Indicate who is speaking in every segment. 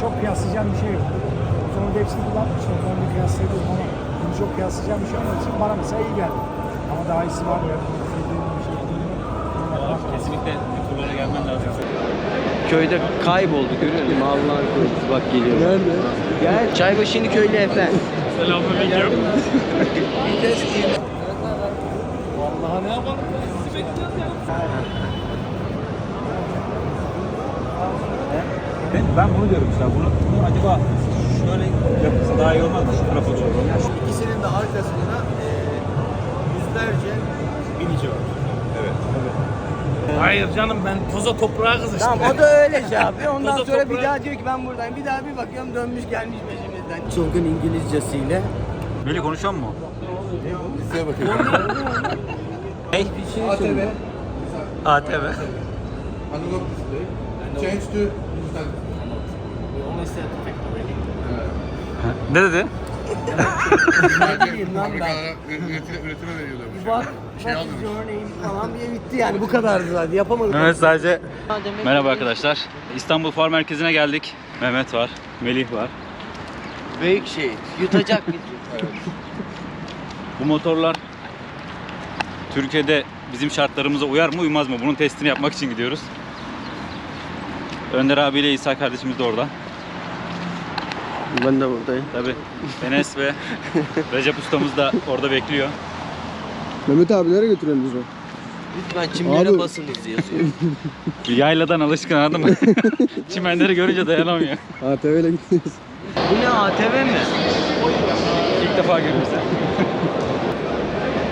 Speaker 1: çok kıyaslayacağım bir şey yok. O zaman da hepsini kullanmıştım. Bir kıyaslayabilirim ama bunu çok kıyaslayacağım bir şey olmadığı için bana mesela iyi geldi. Ama daha iyisi var mı? şey.
Speaker 2: Kesinlikle bir turlara gelmen lazım.
Speaker 3: Köyde kayboldu görüyor musun? Allah'ın korusu bak geliyor. Nerede? Gel. Çaybaşı'nın köylü efendim.
Speaker 2: Selamünaleyküm.
Speaker 1: Vallahi ne yapalım?
Speaker 2: Ben, ben bunu diyorum işte. Bunu, bunu acaba şöyle yapılsa daha iyi olmaz mı? Şu tarafa doğru.
Speaker 4: İkisinin de arkasında e, yüzlerce binici var.
Speaker 5: Hayır canım ben toza toprağa kızıştım.
Speaker 3: Tamam o da öyle şey yapıyor. Ondan
Speaker 5: Toza
Speaker 3: sonra bir
Speaker 5: toprağa-
Speaker 3: daha diyor ki ben buradayım. Bir daha bir bakıyorum dönmüş gelmiş peşimizden. Çılgın İngilizcesiyle.
Speaker 2: Melih konuşuyor mu?
Speaker 4: Listeye bakayım.
Speaker 2: Hey.
Speaker 3: ATV.
Speaker 2: ATV.
Speaker 4: Analog display. Change to digital.
Speaker 2: Ne dedi?
Speaker 3: bileyim lan ben.
Speaker 4: Fabrikalara üretime, üretime veriyorlarmış.
Speaker 3: Bak,
Speaker 4: Şey
Speaker 3: what is your name falan diye bitti yani bu kadardı zaten yapamadık.
Speaker 2: Mehmet sadece... Merhaba arkadaşlar. İstanbul Fuar Merkezi'ne geldik. Mehmet var. Melih var.
Speaker 3: Büyük şey. Yutacak bizi.
Speaker 2: Bu motorlar Türkiye'de bizim şartlarımıza uyar mı uymaz mı? Bunun testini yapmak için gidiyoruz. Önder abiyle İsa kardeşimiz de orada.
Speaker 3: Ben de buradayım.
Speaker 2: Tabi Enes ve Recep ustamız da orada bekliyor.
Speaker 6: Mehmet abi nereye götürelim biz o?
Speaker 3: Lütfen çimlere
Speaker 6: Abi.
Speaker 3: basınız yazıyor.
Speaker 2: Yayladan alışkın anladın mı? Çimenleri görünce dayanamıyor.
Speaker 6: ATV ile gidiyoruz.
Speaker 3: Bu ne ATV mi?
Speaker 2: İlk defa görüyoruz.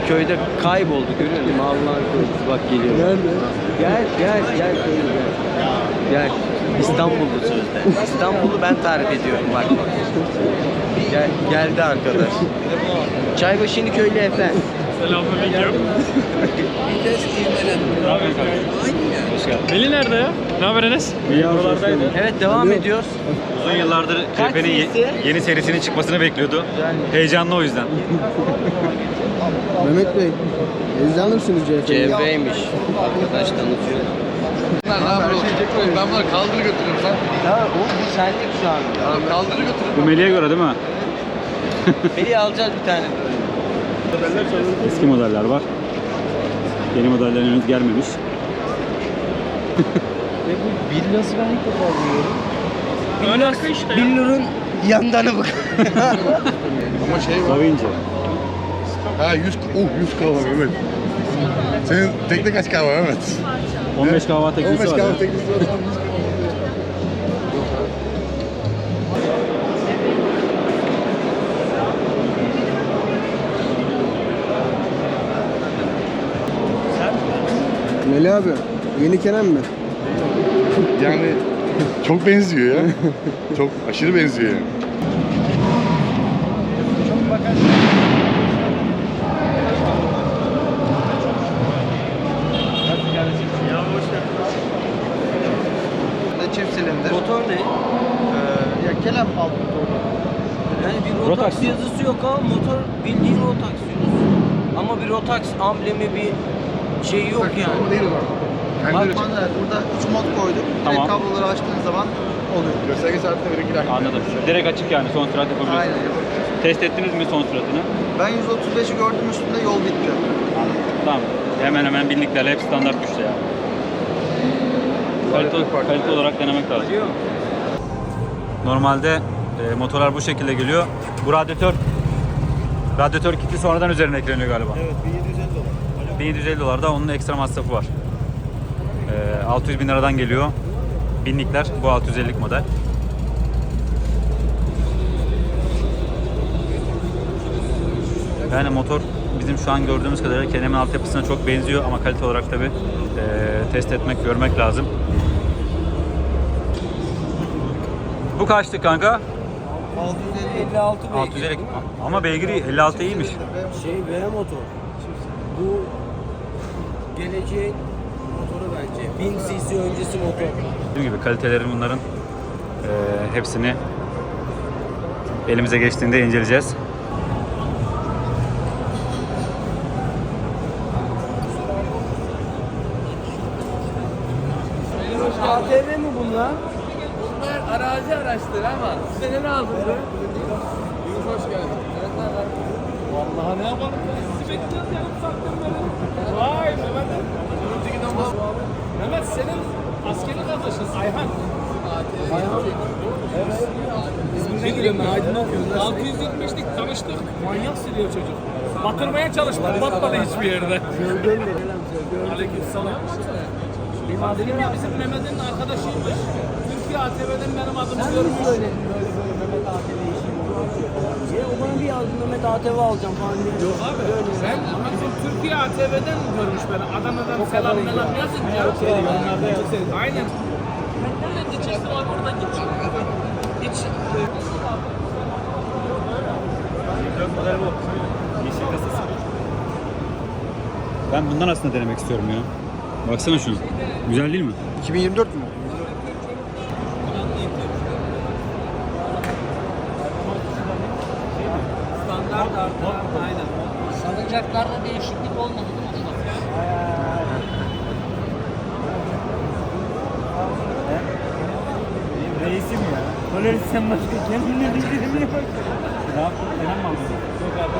Speaker 3: Köyde kayboldu görüyor musun? Allah'ın korusu bak geliyor.
Speaker 6: Nerede?
Speaker 3: Gel gel gel gel. Gel. İstanbul'du sözde. İstanbul'u ben tarif ediyorum bak. Gel, geldi arkadaş. Çaybaşı'nın köylü efendim.
Speaker 5: Selamünaleyküm.
Speaker 4: Vites ivmelenme.
Speaker 2: Ne yapıyorsun kardeşim?
Speaker 5: Melih nerede ya? Ne haber Enes?
Speaker 6: İyi Buralardaydı.
Speaker 3: Evet devam ediyoruz.
Speaker 2: Uzun yıllardır
Speaker 3: Kaç
Speaker 2: CHP'nin ye- yeni serisinin çıkmasını bekliyordu. Heyecanlı o yüzden.
Speaker 6: Mehmet Bey, heyecanlı mısınız CHP'ye?
Speaker 3: CHP'ymiş. Arkadaş tanıtıyor.
Speaker 4: Bunlar ne yapıyor? Ben bunları kaldırı götürürüm sen.
Speaker 3: Ya o bir senlik şu an.
Speaker 4: Tamam kaldırı götürürüm.
Speaker 2: Bu Melih'e göre değil mi?
Speaker 3: Melih alacağız bir tane.
Speaker 2: Eski modeller var. Yeni modeller henüz gelmemiş.
Speaker 3: Ve bu villası ben ilk defa görüyorum.
Speaker 5: Ön arka işte ya.
Speaker 3: Billur'un yandanı bak.
Speaker 4: Ama şey var.
Speaker 2: Davinci.
Speaker 4: Ha 100 uh 100 kahve Mehmet. Senin tekne kaç kahve Mehmet?
Speaker 2: 15 kahvaltı teknisi
Speaker 4: 15
Speaker 2: var
Speaker 4: kahve teknesi var.
Speaker 6: Melih abi, yeni Kenan mi?
Speaker 4: Yani çok benziyor ya. çok aşırı benziyor yani.
Speaker 7: çift silindir.
Speaker 3: Motor ne?
Speaker 7: Ee, ya kelem alt motoru.
Speaker 3: Yani bir Rotax,
Speaker 2: Rotax mı?
Speaker 3: yazısı yok ama motor bildiğin Rotax Yunus. Rotax amblemi bir şey yok yani.
Speaker 4: değil var. Kendi
Speaker 3: Bak-.
Speaker 7: Evet, burada 3 mod koyduk.
Speaker 2: Tamam.
Speaker 7: Direkt kabloları açtığın zaman oluyor.
Speaker 4: Gösterge saatinde bir iki dakika.
Speaker 2: Anladım. Direkt açık yani son sürat yapabiliyorsunuz.
Speaker 7: Aynen.
Speaker 2: Test ettiniz mi son süratini?
Speaker 7: Ben 135'i gördüm üstünde yol bitti.
Speaker 2: Tamam. Hemen hemen binliklerle hep standart düştü ya. Kalite, kalite olarak denemek lazım. Normalde e, motorlar bu şekilde geliyor. Bu radyatör radyatör kiti sonradan üzerine ekleniyor galiba.
Speaker 7: Evet 1750 dolar.
Speaker 2: 1750 dolar da onun ekstra masrafı var. E, 600 bin liradan geliyor. Binlikler bu 650'lik model. Yani motor bizim şu an gördüğümüz kadarıyla Kenem'in altyapısına çok benziyor ama kalite olarak tabi test etmek, görmek lazım. Bu kaçtı kanka?
Speaker 7: 650
Speaker 3: 56 beygir.
Speaker 2: 650. Ama beygiri 56 iyiymiş.
Speaker 3: Şey V motor. Bu geleceğin motoru bence. 1000 cc öncesi motor.
Speaker 2: Dediğim gibi kalitelerin bunların e, hepsini elimize geçtiğinde inceleyeceğiz.
Speaker 3: ATV mi bunlar? Bunlar arazi araçları ama size ne lazım be? Yunus hoş geldin. Evet, ne haber?
Speaker 5: Vallahi ne yapalım? Sizi bekliyoruz yarım saattir böyle. Vay Mehmet. Mehmet senin askeri kardeşin Ayhan. İsmini biliyorum ben Aydın okuyorum. 675'lik tanıştık. Manyak siliyor çocuk. Batırmaya çalıştı. Batmadı hiçbir yerde. Aleyküm selam. Dedim ya bizim Mehmet'in arkadaşıymış. Türkiye ATV'den benim adımı görmüş.
Speaker 8: Ya o bana bir yazdı Mehmet ATV alacağım falan diye. Yok abi.
Speaker 5: Sen ama bizim Türkiye ATV'den görmüş beni. Adana'dan selam selam yazınca. Aynen. Burada gideceksin abi oradan git. Hiç.
Speaker 2: Ben bundan aslında denemek istiyorum ya. Baksana şunu. Güzel değil mi?
Speaker 6: 2024 mü?
Speaker 8: Standart artı. Aynen. Salıncaklarda değişiklik olmadı değil mi usta?
Speaker 2: Reisim ya. Polaris sen başka kendine bildirmeye bak. Ne yaptın? Kenan mı aldın? Yok abi.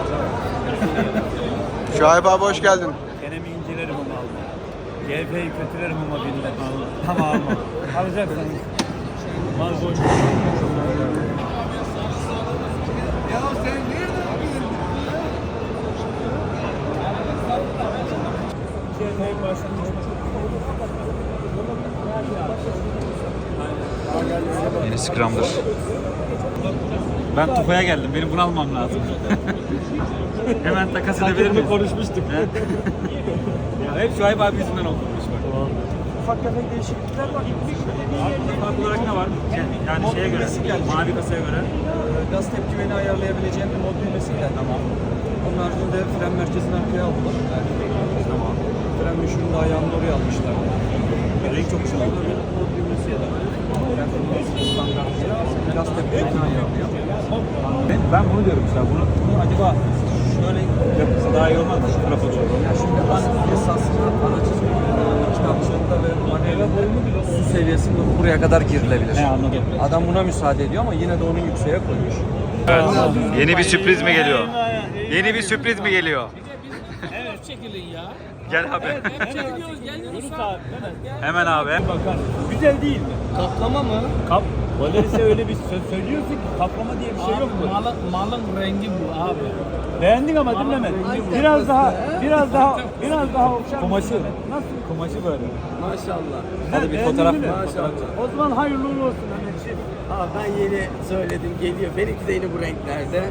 Speaker 6: Şahip abi hoş geldin.
Speaker 2: Kenemi incelerim ama alma. GF'yi kötülerim ama bilmem. Tamam alma. Alacaksan. Mal boş. Yeni Scrambler. Ben Tufa'ya geldim. Benim bunu almam lazım. Hemen takas edebilir miyim? konuşmuştuk. ya hep Şuayb abi yüzünden bak.
Speaker 1: Ufak tefek değişiklikler var.
Speaker 2: Farklı olarak ne var? Yani şeye göre, mavi kasaya göre.
Speaker 7: Gaz tepkimeni ayarlayabileceğim bir mod düğmesi geldi. Tamam. Onun haricinde fren merkezini arkaya aldılar. Fren müşürünü de ayağını oraya almışlar.
Speaker 2: Renk çok güzel oldu.
Speaker 7: Ya da ayarlıyor.
Speaker 2: Ben, ben bunu diyorum işte. Bunu, bunu acaba şöyle yapılsa daha iyi olmaz mı? Şu tarafa doğru.
Speaker 7: Ya şimdi ben esasında aracın kitapçığında ve manuelde su seviyesinde buraya kadar girilebilir.
Speaker 2: He anladım.
Speaker 7: Adam buna müsaade ediyor ama yine de onu yükseğe koymuş.
Speaker 2: Evet. Yeni bir sürpriz mi geliyor? Yeni bir sürpriz mi geliyor?
Speaker 5: Evet çekilin ya.
Speaker 2: Gel abi.
Speaker 5: Hep çekiliyoruz. Yunus abi.
Speaker 2: Hemen abi.
Speaker 1: Güzel değil mi?
Speaker 5: Kaplama mı?
Speaker 1: Kap Valeris'e öyle bir söz söylüyorsun ki kaplama diye bir şey yok mu?
Speaker 5: Malın, malın rengi bu abi.
Speaker 1: Beğendin ama değil mi Mehmet? Biraz daha, biraz daha, biraz daha okşar. Kumaşı. Nasıl? Kumaşı böyle.
Speaker 7: Maşallah.
Speaker 1: Hadi bir fotoğraf mı?
Speaker 7: Maşallah.
Speaker 1: O zaman hayırlı uğurlu olsun Mehmetciğim.
Speaker 3: Aa, ben yeni söyledim geliyor. Benimki de yeni bu renklerde.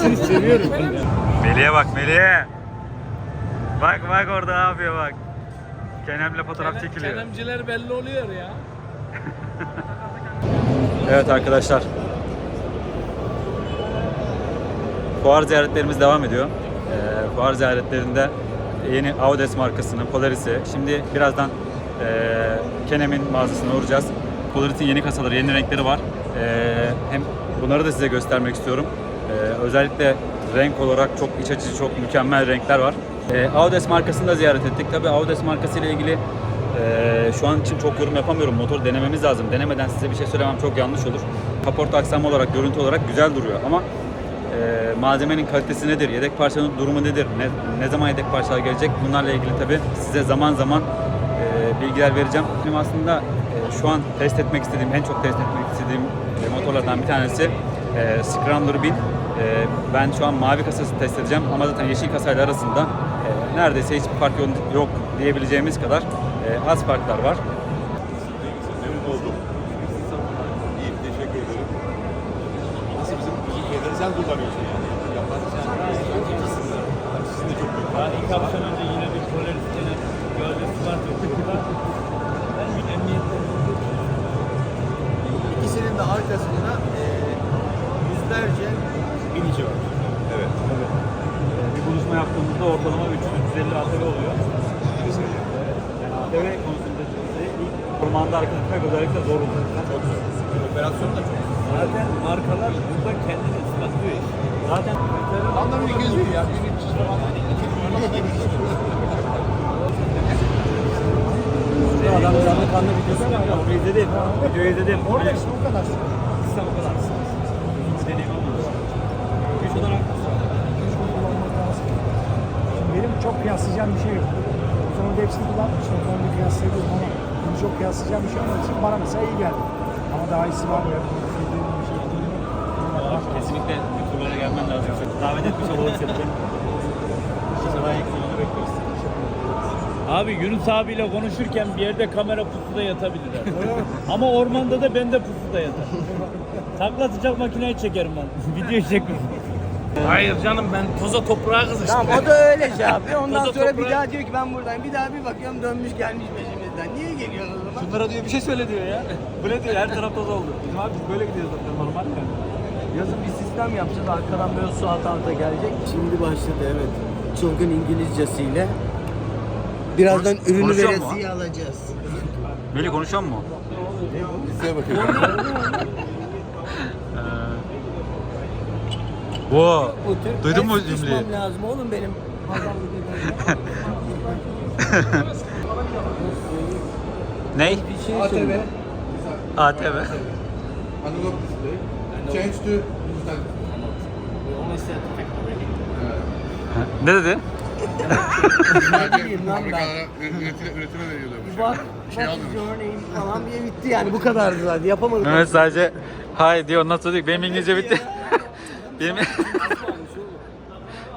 Speaker 1: Seni seviyorum.
Speaker 2: Melih'e bak Melih'e. Bak bak orada ne yapıyor bak. Kenem'le fotoğraf çekiliyor.
Speaker 5: Kenemciler belli oluyor ya.
Speaker 2: Evet arkadaşlar. Fuar ziyaretlerimiz devam ediyor. Ee, fuar ziyaretlerinde yeni Audes markasının Polaris'i. Şimdi birazdan e, Kenem'in mağazasına uğrayacağız. Polaris'in yeni kasaları, yeni renkleri var. Ee, hem bunları da size göstermek istiyorum. Özellikle renk olarak çok iç açıcı, çok mükemmel renkler var. Ee, Audes markasını da ziyaret ettik. Tabii Audes markası ile ilgili ee, şu an için çok yorum yapamıyorum. Motor denememiz lazım. Denemeden size bir şey söylemem çok yanlış olur. Kaporta aksam olarak, görüntü olarak güzel duruyor ama e, malzemenin kalitesi nedir, yedek parçanın durumu nedir, ne, ne zaman yedek parçalar gelecek bunlarla ilgili tabi size zaman zaman e, bilgiler vereceğim. Benim aslında e, şu an test etmek istediğim, en çok test etmek istediğim e, motorlardan bir tanesi e, Scrambler 1000. E, ben şu an mavi kasası test edeceğim ama zaten yeşil kasayla arasında e, neredeyse hiçbir fark yok, yok diyebileceğimiz kadar e, az farklar var.
Speaker 4: Memnun oldum. İyi, teşekkür ederim. Nasıl bizim bizim şeyleri sen kullanıyorsun yani. Yapan sen. Sizin de çok memnun.
Speaker 1: Ben ilk akşam önce yine bir Polaris gene gördüm. Yoktu. Ben bir emniyet
Speaker 7: İkisinin de arkasında e, yüzlerce
Speaker 4: Binici var. Evet.
Speaker 2: Bir buluşma yaptığımızda ortalama 300-350 ATV oluyor. Yani ATV konusunda ilk ormanda hareket etmek özellikle zor oluyor.
Speaker 4: Çok zor. Operasyon da çok zor.
Speaker 1: Zaten markalar burada kendini ıslatlıyor.
Speaker 2: Zaten
Speaker 4: Anlamı 200 bin ya. 1300 falan.
Speaker 7: Adam canlı kanlı videosu var ya onu izledim. Videoyu izledim.
Speaker 1: Orada işte o kadar.
Speaker 7: Kısa
Speaker 1: Kullanmak lazım. Şimdi benim çok kıyaslayacağım bir şey yok. O zaman da hepsini kullanmıştım. Bir kıyaslayabilirim ama bunu çok kıyaslayacağım bir şey olmadığı için bana mesela iyi geldi. Ama daha iyisi var mı? Şey.
Speaker 2: Kesinlikle YouTube'lara gelmen lazım. Davet etmiş olalım seni. İnşallah bekliyoruz.
Speaker 9: Abi Yunus abiyle konuşurken bir yerde kamera pusuda yatabilir. Ama ormanda da ben de pusuda yatar. Takla atacak makineyi çekerim ben. Videoyu çekmem.
Speaker 5: Hayır canım ben toza toprağa kızıştım.
Speaker 3: Tamam o da öyle şey yapıyor. Ondan
Speaker 5: Toza
Speaker 3: sonra bir
Speaker 5: toprağa-
Speaker 3: daha diyor ki ben buradayım. Bir daha bir bakıyorum dönmüş gelmiş peşimizden. Niye geliyorsun o zaman?
Speaker 7: Bunlara diyor bir şey söyle diyor ya. Bu ne diyor her taraf toz oldu. Bizim abi biz böyle gidiyoruz zaten normal yani.
Speaker 3: Yazın bir sistem yapacağız. Arkadan böyle su alta alta gelecek. Şimdi başladı evet. Çılgın İngilizcesiyle. Birazdan ürünü
Speaker 2: konuşuyor mu?
Speaker 3: veresiye alacağız.
Speaker 2: Melih konuşuyor mu?
Speaker 4: Listeye bakıyorum.
Speaker 2: Wow. Duydun mu cümleyi?
Speaker 3: lazım oğlum benim.
Speaker 2: Ney?
Speaker 3: Bir şey söyle.
Speaker 2: ATV.
Speaker 4: Analog display. Change to digital.
Speaker 2: ne dedi?
Speaker 3: bileyim lan ben.
Speaker 4: Üretime, üretime şey
Speaker 3: what is
Speaker 4: almıyoruz.
Speaker 3: your name falan diye bitti yani bu kadardı zaten yapamadık.
Speaker 2: Mehmet sadece hay diyor ondan sonra diyor ki, benim İngilizce bitti. Benim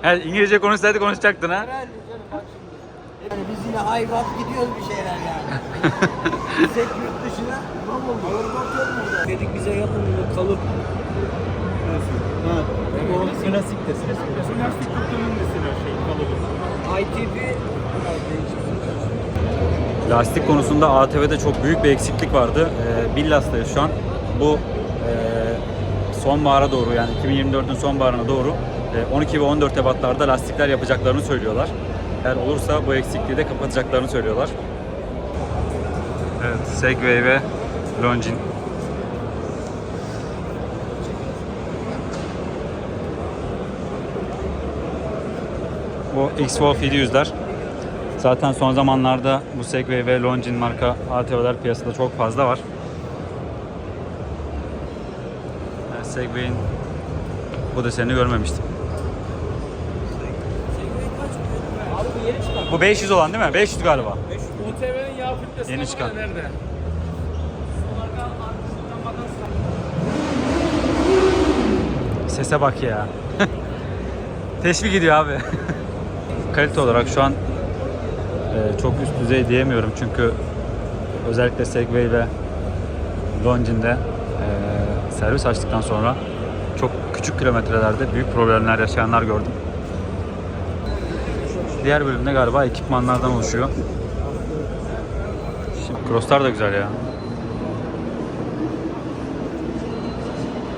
Speaker 2: Evet, İngilizce konuşsaydı konuşacaktın ha.
Speaker 3: Herhalde canım bak şimdi. Yani biz yine ayvaz gidiyoruz bir şeyler yani. Gitsek yurt dışına ne oldu? Ayvaz yok mu? Dedik bize yapın bunu kalıp. Ha. O plastik de Plastik kutunun mesela şey kalıbı. ITP
Speaker 2: Lastik konusunda ATV'de çok büyük bir eksiklik vardı. Ee, Billas'tayız şu an. Bu sonbahara doğru yani 2024'ün sonbaharına doğru e, 12 ve 14 Ebat'larda lastikler yapacaklarını söylüyorlar. Eğer olursa bu eksikliği de kapatacaklarını söylüyorlar. Evet, Segway ve Longin. Bu X-Wolf 700'ler. Zaten son zamanlarda bu Segway ve Longin marka ATV'ler piyasada çok fazla var. Yani Segway'in bu desenini görmemiştim. Bu 500 olan değil mi? 500 galiba.
Speaker 5: UTV'nin yağ filtresi
Speaker 2: Yeni çıkan.
Speaker 5: Nerede?
Speaker 2: Sese bak ya. Teşvik ediyor abi. Kalite olarak şu an e, çok üst düzey diyemiyorum çünkü özellikle Segway ve Longin'de e, servis açtıktan sonra çok küçük kilometrelerde büyük problemler yaşayanlar gördüm. Diğer bölümde galiba ekipmanlardan oluşuyor. Şimdi crosslar da güzel ya.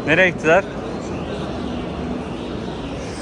Speaker 2: Nereye gittiler?